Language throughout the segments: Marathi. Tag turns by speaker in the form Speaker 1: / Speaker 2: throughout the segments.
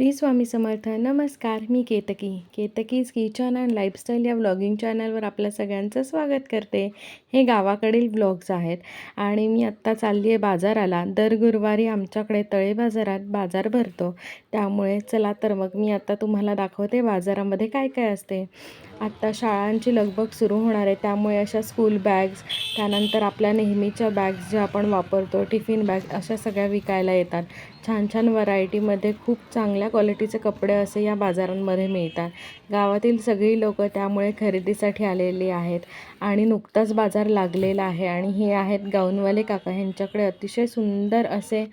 Speaker 1: श्री स्वामी समर्थ. नमस्कार मी Ketaki. Ketaki's kitchen and lifestyle या व्लॉगिंग चॅनलवर आपल्या सगळ्यांचं स्वागत करते. हे गावाकडील ब्लॉग्स आहेत आणि मी आत्ता चालली आहे बाजाराला. दर गुरुवारी आमच्याकडे तळे बाजारात बाजार भरतो. त्यामुळे चला तर मग मी आत्ता तुम्हाला दाखवते बाजारामध्ये काय काय असते. आत्ता शाळांची लगबग सुरू होणार आहे. त्यामुळे अशा स्कूल बॅग्स त्यानंतर आपल्या नेहमीच्या बॅग्स ज्या आपण वापरतो टिफिन बॅग अशा सगळ्या विकायला येतात. छान छान व्हरायटीमध्ये खूप चांगल्या क्वालिटीचे कपडे असे या बाजारांमध्ये मिळतात. गावातील सगळी लोकं त्यामुळे खरेदीसाठी आलेली आहेत आणि नुकताच बाजार लागलेला आहे. आणि हे आहेत गाऊनवाले काका. ह्यांच्याकडे अतिशय सुंदर असे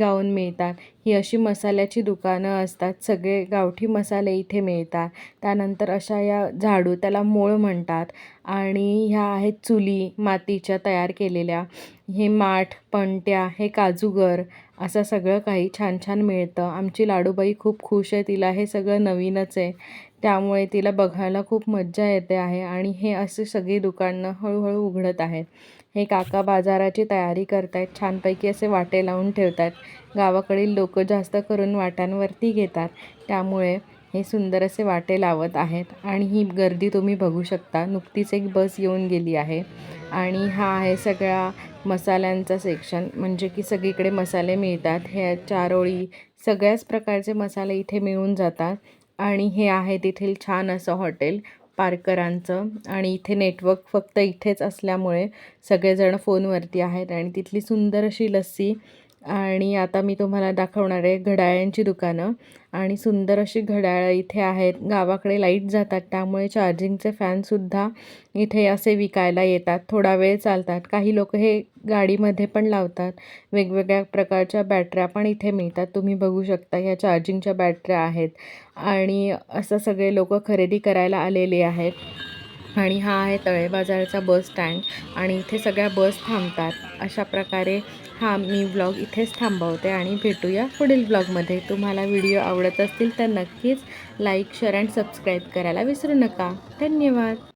Speaker 1: गाऊन मिळतात. ही अशी मसाल्याची दुकानं असतात. सगळे गावठी मसाले इथे मिळतात. त्यानंतर अशा या झाडू त्याला मोळ म्हणतात आणि ह्या आहेत चुली मातीच्या तयार केलेल्या. हे माठ पणट्या हे काजूगर असं सगळं काही छान छान मिळतं. आमची लाडूबाई खूप खुश आहे तिला हे सगळं नवीनच आहे. त्यामुळे तिला बघायला खूप मज्जा येते आहे आणि हे असे सगळी दुकानं हळूहळू उघडत आहेत. हे काका बाजाराची तयारी करत आहेत छानपैकी असे वाटे लावून ठेवतात गावाकडील लोक जास्त करून वाट्यांवरती घेतात. त्यामुळे हे सुंदर असे वाटे लावत आहेत आणि ही गर्दी तुम्ही बघू शकता. नुकतीच एक बस येऊन गेली आहे आणि हा आहे सगळा मसाल्यांचा सेक्शन म्हणजे की सगळीकडे मसाले मिळतात. हे चारोळी सगळ्याच प्रकारचे मसाले इथे मिळून जातात. आणि हे आहे तिथील छान असं हॉटेल पारकरांचं. आणि इथे नेटवर्क फक्त इथेच असल्यामुळे सगळेजण फोनवरती आहेत. आणि तिथली सुंदर अशी लस्सी आणि आता मी तुम्हाला दाखवणार आहे घड्याळांची दुकानं. आणि सुंदर अशी घड्याळं इथे आहेत. गावाकडे लाइट जातात त्यामुळे चार्जिंगचे फॅनसुद्धा इथे असे विकायला येतात. थोडा वेळ चालतात. काही लोक हे गाडीमध्ये पण लावतात. वेगवेगळ्या प्रकारच्या बॅटऱ्या पण इथे मिळतात. तुम्ही बघू शकता ह्या चार्जिंगच्या बॅटऱ्या आहेत. आणि असं सगळे लोक खरेदी करायला आलेले आहेत. आणि हा आहे तळे बाजाराचा बस स्टँड आणि इथे सगळ्या बस थांबतात. अशा प्रकारे हा मी ब्लॉग इथेच थांबवते आणि भेटूया पुढील ब्लॉगमध्ये तुम्हाला व्हिडिओ आवडत असतील तर नक्कीच लाईक शेअर अँड सबस्क्राईब करायला विसरू नका. धन्यवाद.